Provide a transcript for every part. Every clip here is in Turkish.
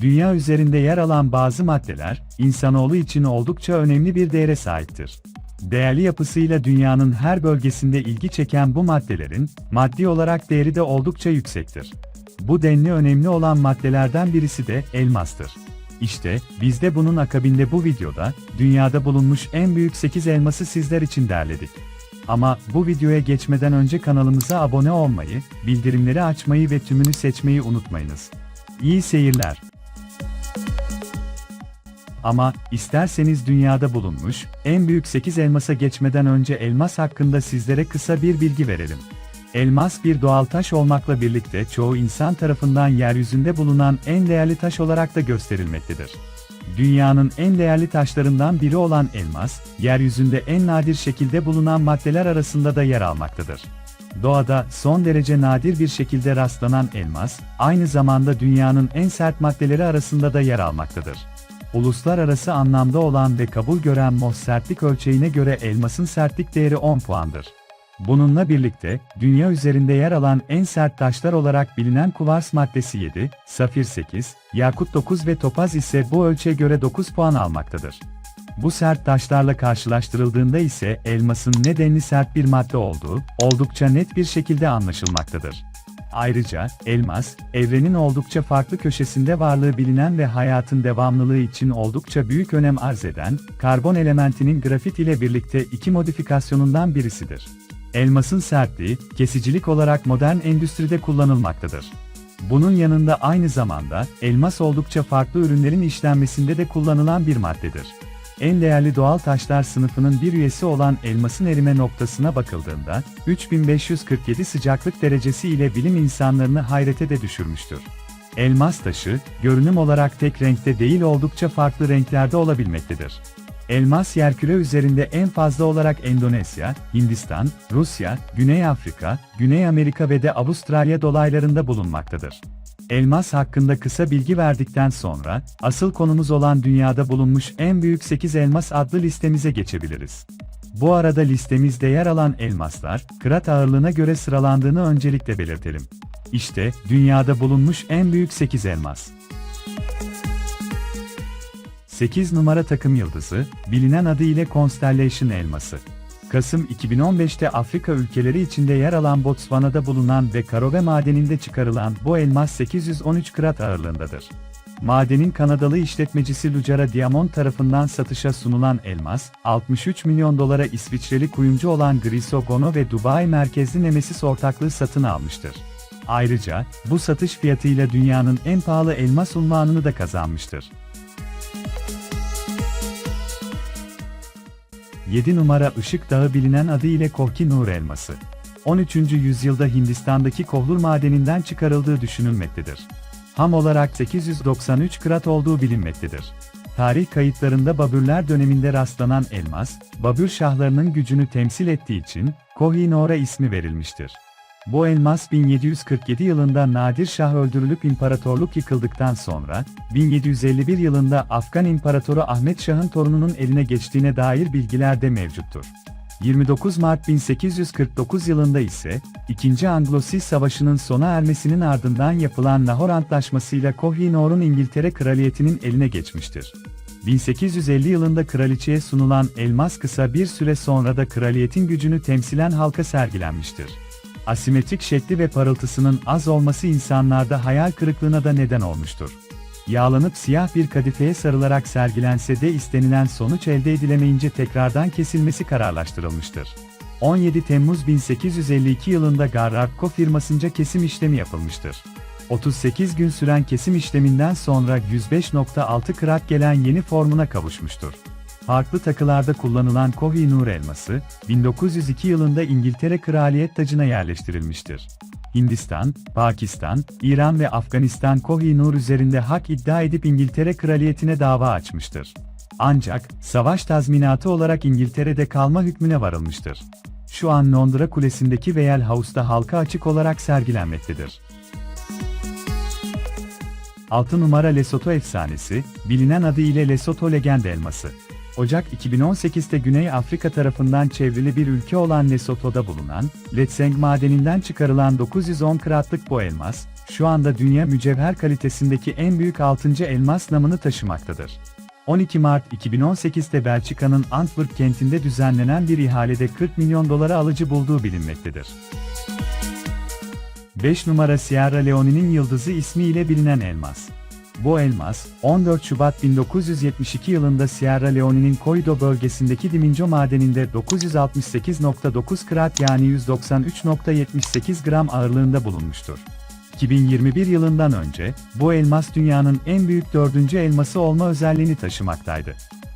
Dünya üzerinde yer alan bazı maddeler, insanoğlu için oldukça önemli bir değere sahiptir. Değerli yapısıyla dünyanın her bölgesinde ilgi çeken bu maddelerin, maddi olarak değeri de oldukça yüksektir. Bu denli önemli olan maddelerden birisi de elmastır. İşte, biz de bunun akabinde bu videoda, dünyada bulunmuş en büyük 8 elması sizler için derledik. Ama bu videoya geçmeden önce kanalımıza abone olmayı, bildirimleri açmayı ve tümünü seçmeyi unutmayınız. İyi seyirler. Ama isterseniz dünyada bulunmuş en büyük 8 elmasa geçmeden önce elmas hakkında sizlere kısa bir bilgi verelim. Elmas bir doğal taş olmakla birlikte çoğu insan tarafından yeryüzünde bulunan en değerli taş olarak da gösterilmektedir. Dünyanın en değerli taşlarından biri olan elmas, yeryüzünde en nadir şekilde bulunan maddeler arasında da yer almaktadır. Doğada son derece nadir bir şekilde rastlanan elmas, aynı zamanda dünyanın en sert maddeleri arasında da yer almaktadır. Uluslararası anlamda olan ve kabul gören Mohs sertlik ölçeğine göre elmasın sertlik değeri 10 puandır. Bununla birlikte, dünya üzerinde yer alan en sert taşlar olarak bilinen kuvars maddesi 7, safir 8, yakut 9 ve topaz ise bu ölçeğe göre 9 puan almaktadır. Bu sert taşlarla karşılaştırıldığında ise elmasın ne denli sert bir madde olduğu, oldukça net bir şekilde anlaşılmaktadır. Ayrıca, elmas, evrenin oldukça farklı köşesinde varlığı bilinen ve hayatın devamlılığı için oldukça büyük önem arz eden, karbon elementinin grafit ile birlikte iki modifikasyonundan birisidir. Elmasın sertliği, kesicilik olarak modern endüstride kullanılmaktadır. Bunun yanında aynı zamanda, elmas oldukça farklı ürünlerin işlenmesinde de kullanılan bir maddedir. En değerli doğal taşlar sınıfının bir üyesi olan elmasın erime noktasına bakıldığında, 3547 sıcaklık derecesi ile bilim insanlarını hayrete de düşürmüştür. Elmas taşı, görünüm olarak tek renkte değil oldukça farklı renklerde olabilmektedir. Elmas yerküre üzerinde en fazla olarak Endonezya, Hindistan, Rusya, Güney Afrika, Güney Amerika ve de Avustralya dolaylarında bulunmaktadır. Elmas hakkında kısa bilgi verdikten sonra, asıl konumuz olan dünyada bulunmuş en büyük 8 elmas adlı listemize geçebiliriz. Bu arada listemizde yer alan elmaslar, kırat ağırlığına göre sıralandığını öncelikle belirtelim. İşte, dünyada bulunmuş en büyük 8 elmas. 8 numara takım yıldızı, bilinen adı ile Constellation elması. Kasım 2015'te Afrika ülkeleri içinde yer alan Botswana'da bulunan ve Karowe madeninde çıkarılan bu elmas 813 krat ağırlığındadır. Madenin Kanadalı işletmecisi Lucara Diamond tarafından satışa sunulan elmas, 63 milyon dolara İsviçreli kuyumcu olan Griso Gono ve Dubai merkezli Nemesis ortaklığı satın almıştır. Ayrıca, bu satış fiyatıyla dünyanın en pahalı elmas unvanını da kazanmıştır. 7 numara Işık Dağı bilinen adı ile Kohki Nur elması. 13. yüzyılda Hindistan'daki Kohlur madeninden çıkarıldığı düşünülmektedir. Ham olarak 893 krat olduğu bilinmektedir. Tarih kayıtlarında Babürler döneminde rastlanan elmas, Babür şahlarının gücünü temsil ettiği için Koh-i-Noor'a ismi verilmiştir. Bu elmas 1747 yılında Nadir Şah öldürülüp imparatorluk yıkıldıktan sonra, 1751 yılında Afgan İmparatoru Ahmet Şah'ın torununun eline geçtiğine dair bilgiler de mevcuttur. 29 Mart 1849 yılında ise, 2. Anglo-Sis Savaşı'nın sona ermesinin ardından yapılan Lahor Antlaşması'yla Koh-i-Noor'un İngiltere Kraliyeti'nin eline geçmiştir. 1850 yılında kraliçeye sunulan elmas kısa bir süre sonra da kraliyetin gücünü temsilen halka sergilenmiştir asimetrik şekli ve parıltısının az olması insanlarda hayal kırıklığına da neden olmuştur. Yağlanıp siyah bir kadifeye sarılarak sergilense de istenilen sonuç elde edilemeyince tekrardan kesilmesi kararlaştırılmıştır. 17 Temmuz 1852 yılında Garratko firmasınca kesim işlemi yapılmıştır. 38 gün süren kesim işleminden sonra 105.6 krat gelen yeni formuna kavuşmuştur. Farklı takılarda kullanılan Koh-i-Noor elması, 1902 yılında İngiltere kraliyet tacına yerleştirilmiştir. Hindistan, Pakistan, İran ve Afganistan Koh-i-Noor üzerinde hak iddia edip İngiltere kraliyetine dava açmıştır. Ancak, savaş tazminatı olarak İngiltere'de kalma hükmüne varılmıştır. şu an Londra Kulesi'ndeki Royal House'da halka açık olarak sergilenmektedir. 6 numara Lesotho efsanesi, bilinen adı ile Lesotho Legend elması. Ocak 2018'te Güney Afrika tarafından çevrili bir ülke olan Lesotho'da bulunan, Letseng madeninden çıkarılan 910 kratlık bu elmas, şu anda dünya mücevher kalitesindeki en büyük 6. elmas namını taşımaktadır. 12 Mart 2018'te Belçika'nın Antwerp kentinde düzenlenen bir ihalede 40 milyon dolara alıcı bulduğu bilinmektedir. 5 numara Sierra Leone'nin yıldızı ismiyle bilinen elmas. Bu elmas, 14 Şubat 1972 yılında Sierra Leone'nin Koido bölgesindeki Diminjo madeninde 968.9 krat yani 193.78 gram ağırlığında bulunmuştur. 2021 yılından önce, bu elmas dünyanın en büyük dördüncü elması olma özelliğini taşımaktaydı.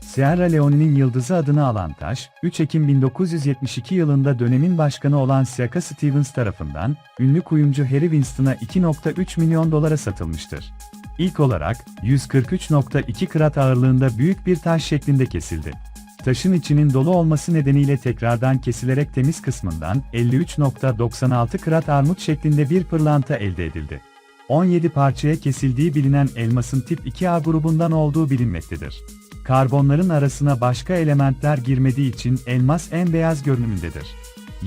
Sierra Leone'nin yıldızı adını alan taş, 3 Ekim 1972 yılında dönemin başkanı olan Siaka Stevens tarafından, ünlü kuyumcu Harry Winston'a 2.3 milyon dolara satılmıştır. İlk olarak, 143.2 krat ağırlığında büyük bir taş şeklinde kesildi. Taşın içinin dolu olması nedeniyle tekrardan kesilerek temiz kısmından 53.96 krat armut şeklinde bir pırlanta elde edildi. 17 parçaya kesildiği bilinen elmasın tip 2A grubundan olduğu bilinmektedir. Karbonların arasına başka elementler girmediği için elmas en beyaz görünümündedir.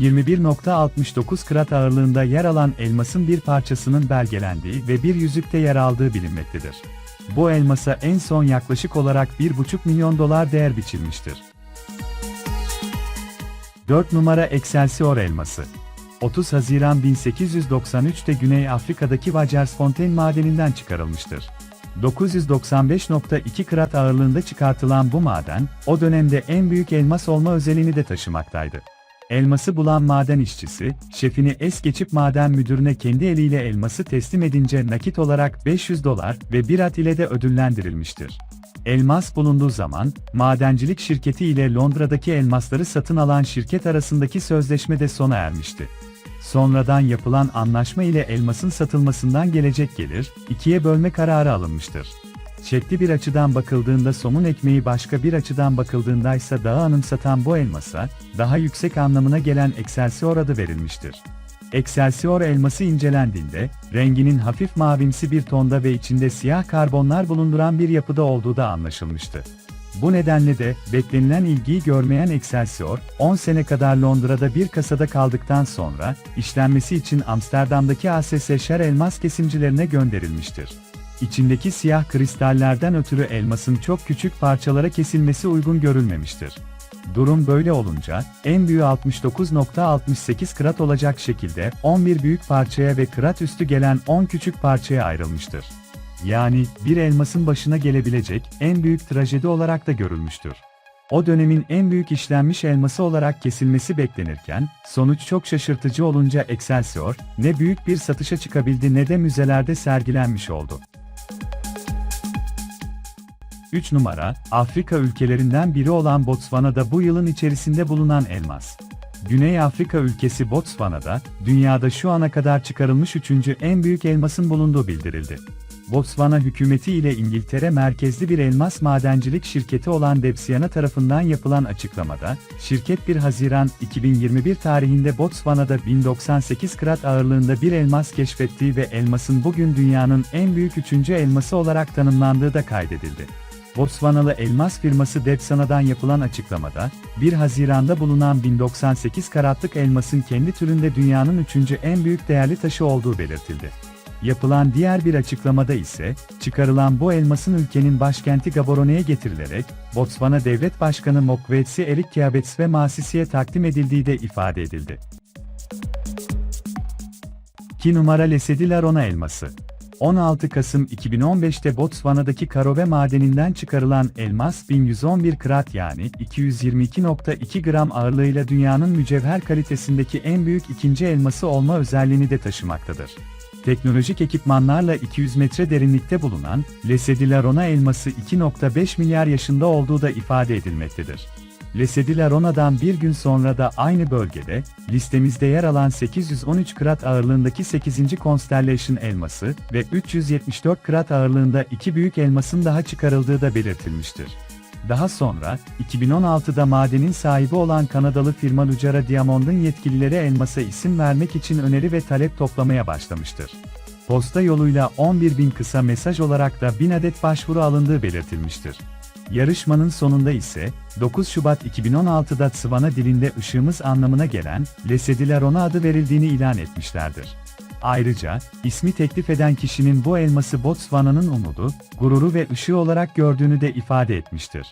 21.69 krat ağırlığında yer alan elmasın bir parçasının belgelendiği ve bir yüzükte yer aldığı bilinmektedir. Bu elmasa en son yaklaşık olarak 1,5 milyon dolar değer biçilmiştir. 4 numara Excelsior elması 30 Haziran 1893'te Güney Afrika'daki Wagersfontein madeninden çıkarılmıştır. 995.2 krat ağırlığında çıkartılan bu maden, o dönemde en büyük elmas olma özelliğini de taşımaktaydı. Elması bulan maden işçisi, şefini es geçip maden müdürüne kendi eliyle elması teslim edince nakit olarak 500 dolar ve bir at ile de ödüllendirilmiştir. Elmas bulunduğu zaman, madencilik şirketi ile Londra'daki elmasları satın alan şirket arasındaki sözleşme de sona ermişti. Sonradan yapılan anlaşma ile elmasın satılmasından gelecek gelir, ikiye bölme kararı alınmıştır. Şekli bir açıdan bakıldığında somun ekmeği başka bir açıdan bakıldığında ise dağı anımsatan bu elmasa, daha yüksek anlamına gelen Excelsior adı verilmiştir. Excelsior elması incelendiğinde, renginin hafif mavimsi bir tonda ve içinde siyah karbonlar bulunduran bir yapıda olduğu da anlaşılmıştı. Bu nedenle de, beklenilen ilgiyi görmeyen Excelsior, 10 sene kadar Londra'da bir kasada kaldıktan sonra, işlenmesi için Amsterdam'daki ASS Şer elmas kesimcilerine gönderilmiştir. İçindeki siyah kristallerden ötürü elmasın çok küçük parçalara kesilmesi uygun görülmemiştir. Durum böyle olunca, en büyüğü 69.68 krat olacak şekilde 11 büyük parçaya ve krat üstü gelen 10 küçük parçaya ayrılmıştır. Yani, bir elmasın başına gelebilecek en büyük trajedi olarak da görülmüştür. O dönemin en büyük işlenmiş elması olarak kesilmesi beklenirken, sonuç çok şaşırtıcı olunca Excelsior, ne büyük bir satışa çıkabildi ne de müzelerde sergilenmiş oldu. 3 numara, Afrika ülkelerinden biri olan Botswana'da bu yılın içerisinde bulunan elmas. Güney Afrika ülkesi Botswana'da, dünyada şu ana kadar çıkarılmış üçüncü en büyük elmasın bulunduğu bildirildi. Botswana hükümeti ile İngiltere merkezli bir elmas madencilik şirketi olan Debsiana tarafından yapılan açıklamada, şirket 1 Haziran 2021 tarihinde Botswana'da 1098 krat ağırlığında bir elmas keşfettiği ve elmasın bugün dünyanın en büyük üçüncü elması olarak tanımlandığı da kaydedildi. Botswanalı elmas firması Debsana'dan yapılan açıklamada, 1 Haziran'da bulunan 1098 karatlık elmasın kendi türünde dünyanın üçüncü en büyük değerli taşı olduğu belirtildi. Yapılan diğer bir açıklamada ise, çıkarılan bu elmasın ülkenin başkenti Gaborone getirilerek, Botswana Devlet Başkanı Mokwetsi Erik Kiabets ve Masisi'ye takdim edildiği de ifade edildi. 2 numara Lesedi Larona elması 16 Kasım 2015'te Botswana'daki Karobe madeninden çıkarılan elmas 1111 krat yani 222.2 gram ağırlığıyla dünyanın mücevher kalitesindeki en büyük ikinci elması olma özelliğini de taşımaktadır. Teknolojik ekipmanlarla 200 metre derinlikte bulunan Lesedi Larona elması 2.5 milyar yaşında olduğu da ifade edilmektedir. Lesedi Larona'dan bir gün sonra da aynı bölgede, listemizde yer alan 813 krat ağırlığındaki 8. Constellation elması ve 374 krat ağırlığında iki büyük elmasın daha çıkarıldığı da belirtilmiştir. Daha sonra, 2016'da madenin sahibi olan Kanadalı firma Lucara Diamond'un yetkililere elmasa isim vermek için öneri ve talep toplamaya başlamıştır. Posta yoluyla 11 bin kısa mesaj olarak da 1000 adet başvuru alındığı belirtilmiştir. Yarışmanın sonunda ise, 9 Şubat 2016'da Tsvana dilinde ışığımız anlamına gelen, Lesedilarona adı verildiğini ilan etmişlerdir. Ayrıca, ismi teklif eden kişinin bu elması Botswana'nın umudu, gururu ve ışığı olarak gördüğünü de ifade etmiştir.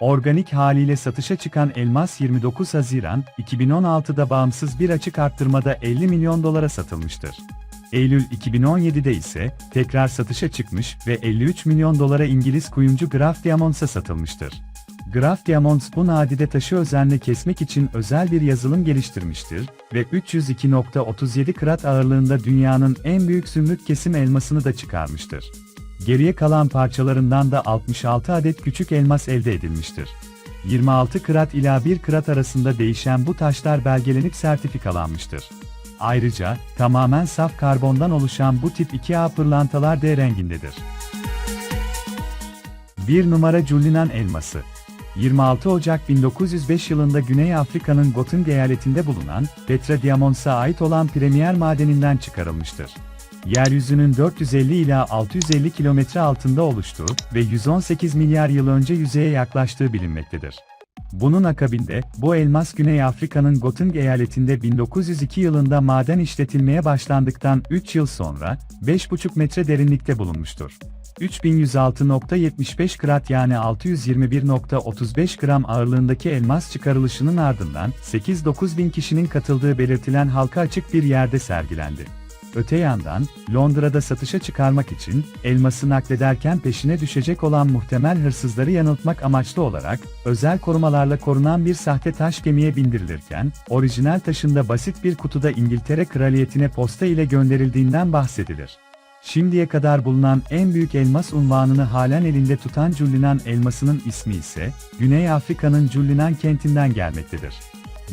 Organik haliyle satışa çıkan elmas 29 Haziran 2016'da bağımsız bir açık arttırmada 50 milyon dolara satılmıştır. Eylül 2017'de ise tekrar satışa çıkmış ve 53 milyon dolara İngiliz kuyumcu Graf Diamonds'a satılmıştır. Graf Diamonds bu nadide taşı özenle kesmek için özel bir yazılım geliştirmiştir ve 302.37 krat ağırlığında dünyanın en büyük zümrüt kesim elmasını da çıkarmıştır. Geriye kalan parçalarından da 66 adet küçük elmas elde edilmiştir. 26 krat ila 1 krat arasında değişen bu taşlar belgelenip sertifikalanmıştır. Ayrıca, tamamen saf karbondan oluşan bu tip 2A pırlantalar D rengindedir. 1 numara Cullinan elması 26 Ocak 1905 yılında Güney Afrika'nın Gauteng eyaletinde bulunan Petra Diamonds'a ait olan Premier madeninden çıkarılmıştır. Yeryüzünün 450 ila 650 kilometre altında oluştuğu ve 118 milyar yıl önce yüzeye yaklaştığı bilinmektedir. Bunun akabinde, bu elmas Güney Afrika'nın Gauteng eyaletinde 1902 yılında maden işletilmeye başlandıktan 3 yıl sonra, 5,5 metre derinlikte bulunmuştur. 3106.75 krat yani 621.35 gram ağırlığındaki elmas çıkarılışının ardından 8-9 bin kişinin katıldığı belirtilen halka açık bir yerde sergilendi. Öte yandan, Londra'da satışa çıkarmak için, elması naklederken peşine düşecek olan muhtemel hırsızları yanıltmak amaçlı olarak, özel korumalarla korunan bir sahte taş gemiye bindirilirken, orijinal taşında basit bir kutuda İngiltere Kraliyetine posta ile gönderildiğinden bahsedilir. Şimdiye kadar bulunan en büyük elmas unvanını halen elinde tutan Cullinan elmasının ismi ise, Güney Afrika'nın Cullinan kentinden gelmektedir.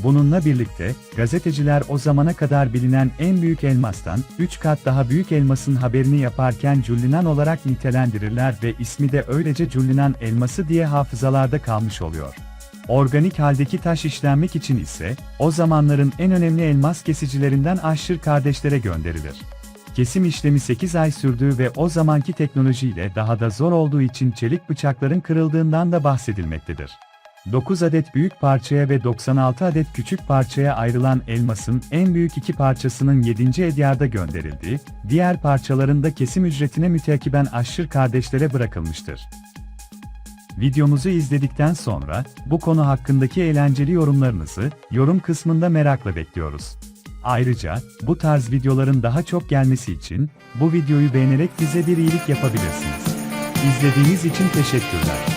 Bununla birlikte, gazeteciler o zamana kadar bilinen en büyük elmastan 3 kat daha büyük elmasın haberini yaparken Cullinan olarak nitelendirirler ve ismi de öylece Cullinan elması diye hafızalarda kalmış oluyor. Organik haldeki taş işlenmek için ise, o zamanların en önemli elmas kesicilerinden Aşır kardeşlere gönderilir. Kesim işlemi 8 ay sürdüğü ve o zamanki teknolojiyle daha da zor olduğu için çelik bıçakların kırıldığından da bahsedilmektedir. 9 adet büyük parçaya ve 96 adet küçük parçaya ayrılan elmasın en büyük iki parçasının 7. edyarda gönderildiği, diğer parçaların da kesim ücretine müteakiben aşır kardeşlere bırakılmıştır. Videomuzu izledikten sonra, bu konu hakkındaki eğlenceli yorumlarınızı, yorum kısmında merakla bekliyoruz. Ayrıca, bu tarz videoların daha çok gelmesi için, bu videoyu beğenerek bize bir iyilik yapabilirsiniz. İzlediğiniz için teşekkürler.